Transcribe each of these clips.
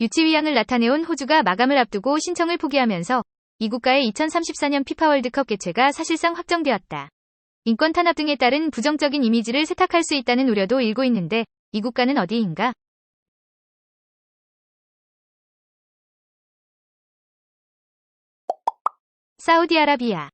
유치위양을 나타내온 호주가 마감을 앞두고 신청을 포기하면서 이 국가의 2034년 피파 월드컵 개최가 사실상 확정되었다. 인권 탄압 등에 따른 부정적인 이미지를 세탁할 수 있다는 우려도 일고 있는데 이 국가는 어디인가? 사우디아라비아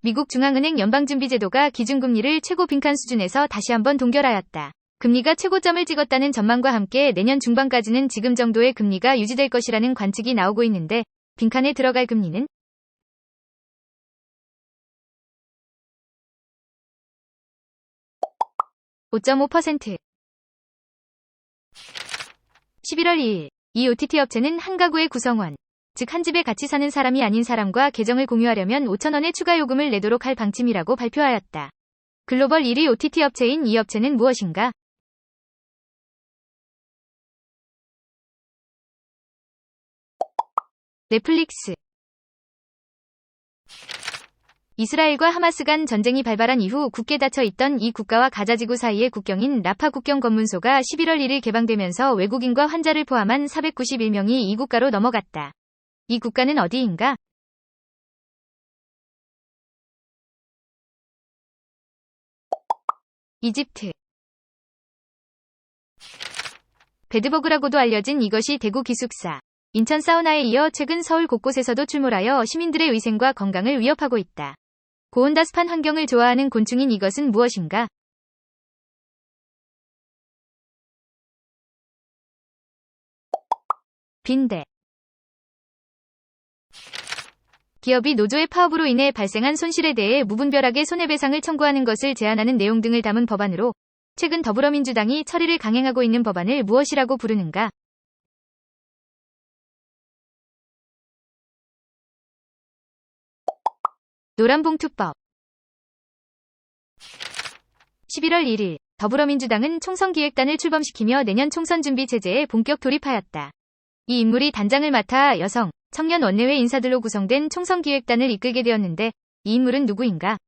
미국 중앙은행 연방준비제도가 기준금리를 최고 빈칸 수준에서 다시 한번 동결하였다. 금리가 최고점을 찍었다는 전망과 함께 내년 중반까지는 지금 정도의 금리가 유지될 것이라는 관측이 나오고 있는데 빈칸에 들어갈 금리는 5.5% 11월 2일 이 OTT 업체는 한 가구의 구성원, 즉 한 집에 같이 사는 사람이 아닌 사람과 계정을 공유하려면 5천원의 추가 요금을 내도록 할 방침이라고 발표하였다. 글로벌 1위 OTT 업체인 이 업체는 무엇인가? 넷플릭스 이스라엘과 하마스 간 전쟁이 발발한 이후 굳게 닫혀 있던 이 국가와 가자지구 사이의 국경인 라파 국경 검문소가 11월 1일 개방되면서 외국인과 환자를 포함한 491명이 이 국가로 넘어갔다. 이 국가는 어디인가? 이집트 베드버그라고도 알려진 이것이 대구 기숙사. 인천 사우나에 이어 최근 서울 곳곳에서도 출몰하여 시민들의 위생과 건강을 위협하고 있다. 고온다습한 환경을 좋아하는 곤충인 이것은 무엇인가? 빈대 기업이 노조의 파업으로 인해 발생한 손실에 대해 무분별하게 손해배상을 청구하는 것을 제한하는 내용 등을 담은 법안으로 최근 더불어민주당이 처리를 강행하고 있는 법안을 무엇이라고 부르는가? 노란봉투법 11월 1일 더불어민주당은 총선기획단을 출범시키며 내년 총선 준비 체제에 본격 돌입하였다. 이 인물이 단장을 맡아 여성, 청년 원내외 인사들로 구성된 총선기획단을 이끌게 되었는데 이 인물은 누구인가?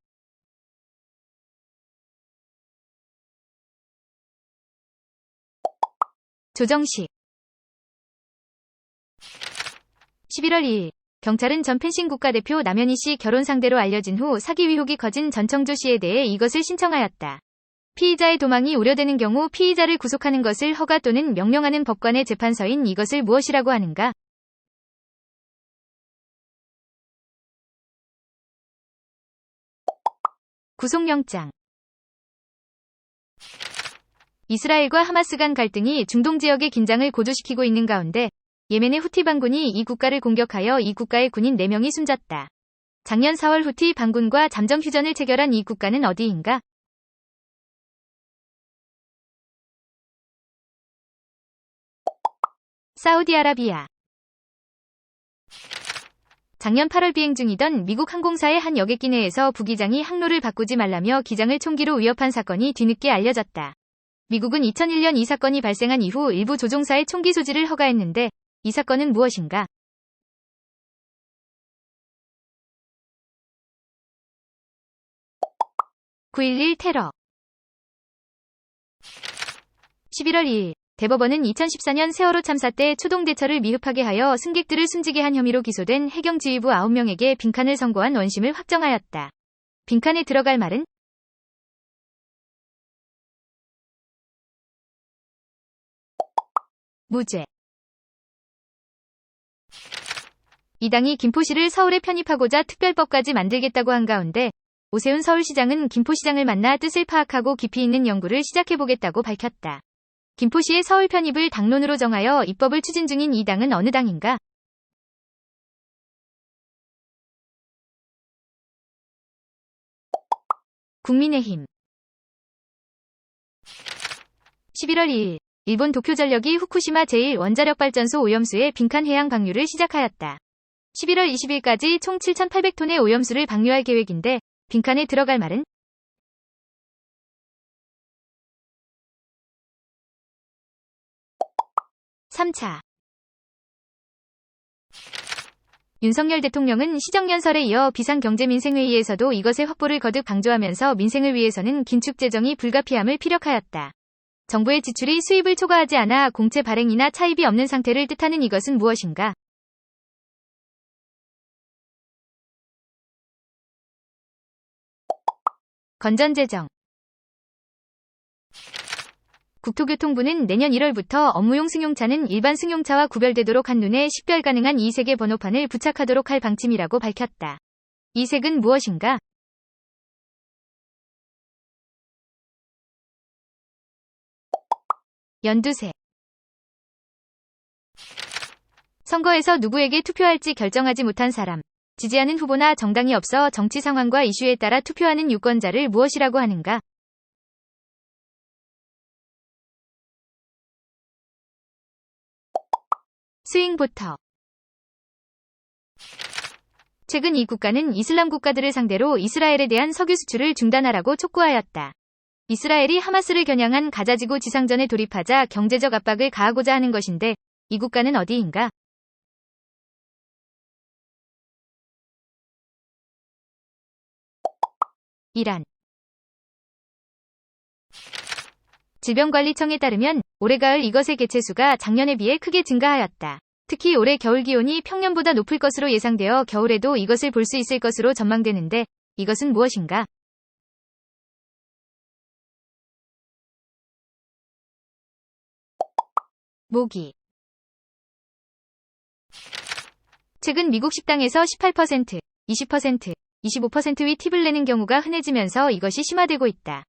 조정식 11월 2일 경찰은 전 펜싱 국가대표 남현희 씨 결혼 상대로 알려진 후 사기 의혹이 커진 전청조 씨에 대해 이것을 신청하였다. 피의자의 도망이 우려되는 경우 피의자를 구속하는 것을 허가 또는 명령하는 법관의 재판서인 이것을 무엇이라고 하는가? 구속영장 이스라엘과 하마스 간 갈등이 중동 지역의 긴장을 고조시키고 있는 가운데 예멘의 후티 반군이 이 국가를 공격하여 이 국가의 군인 4명이 숨졌다. 작년 4월 후티 반군과 잠정 휴전을 체결한 이 국가는 어디인가? 사우디아라비아 작년 8월 비행 중이던 미국 항공사의 한 여객기 내에서 부기장이 항로를 바꾸지 말라며 기장을 총기로 위협한 사건이 뒤늦게 알려졌다. 미국은 2001년 이 사건이 발생한 이후 일부 조종사의 총기 소지를 허가했는데 이 사건은 무엇인가? (9.11) 테러 11월 2일 대법원은 2014년 세월호 참사 때 초동 대처를 미흡하게 하여 승객들을 숨지게 한 혐의로 기소된 해경 지휘부 9명에게 빈칸을 선고한 원심을 확정하였다. 빈칸에 들어갈 말은? 무죄 이 당이 김포시를 서울에 편입하고자 특별법까지 만들겠다고 한 가운데 오세훈 서울시장은 김포시장을 만나 뜻을 파악하고 깊이 있는 연구를 시작해보겠다고 밝혔다. 김포시의 서울 편입을 당론으로 정하여 입법을 추진 중인 이 당은 어느 당인가? 국민의힘 11월 2일 일본 도쿄전력이 후쿠시마 제1원자력발전소 오염수의 빈칸 해양 방류를 시작하였다. 11월 20일까지 총 7,800톤의 오염수를 방류할 계획인데 빈칸에 들어갈 말은? (3차) 윤석열 대통령은 시정연설에 이어 비상경제민생회의에서도 이것의 확보를 거듭 강조하면서 민생을 위해서는 긴축 재정이 불가피함을 피력하였다. 정부의 지출이 수입을 초과하지 않아 공채 발행이나 차입이 없는 상태를 뜻하는 이것은 무엇인가? 건전재정 국토교통부는 내년 1월부터 업무용 승용차는 일반 승용차와 구별되도록 한눈에 식별 가능한 이 색의 번호판을 부착하도록 할 방침이라고 밝혔다. 이 색은 무엇인가? 연두색 선거에서 누구에게 투표할지 결정하지 못한 사람. 지지하는 후보나 정당이 없어 정치 상황과 이슈에 따라 투표하는 유권자를 무엇이라고 하는가? 스윙보터 최근 이 국가는 이슬람 국가들을 상대로 이스라엘에 대한 석유 수출을 중단하라고 촉구하였다. 이스라엘이 하마스를 겨냥한 가자지구 지상전에 돌입하자 경제적 압박을 가하고자 하는 것인데 이 국가는 어디인가? 이란 질병관리청에 따르면 올해 가을 이것의 개체수가 작년에 비해 크게 증가하였다. 특히 올해 겨울 기온이 평년보다 높을 것으로 예상되어 겨울에도 이것을 볼 수 있을 것으로 전망되는데 이것은 무엇인가? 모기 최근 미국 식당에서 18%, 20%, 25%의 팁을 내는 경우가 흔해지면서 이것이 심화되고 있다.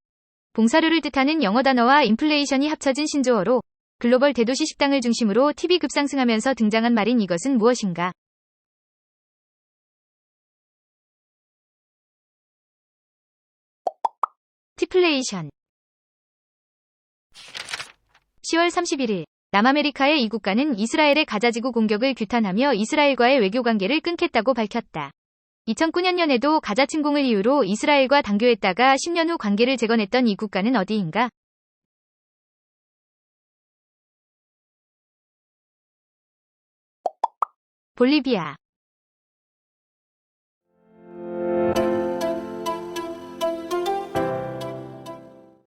봉사료를 뜻하는 영어 단어와 인플레이션이 합쳐진 신조어로 글로벌 대도시 식당을 중심으로 팁이 급상승하면서 등장한 말인 이것은 무엇인가? 티플레이션 10월 31일 남아메리카의 이 국가는 이스라엘의 가자지구 공격을 규탄하며 이스라엘과의 외교 관계를 끊겠다고 밝혔다. 2009년에도 가자 침공을 이유로 이스라엘과 단교했다가 10년 후 관계를 재건했던 이 국가는 어디인가? 볼리비아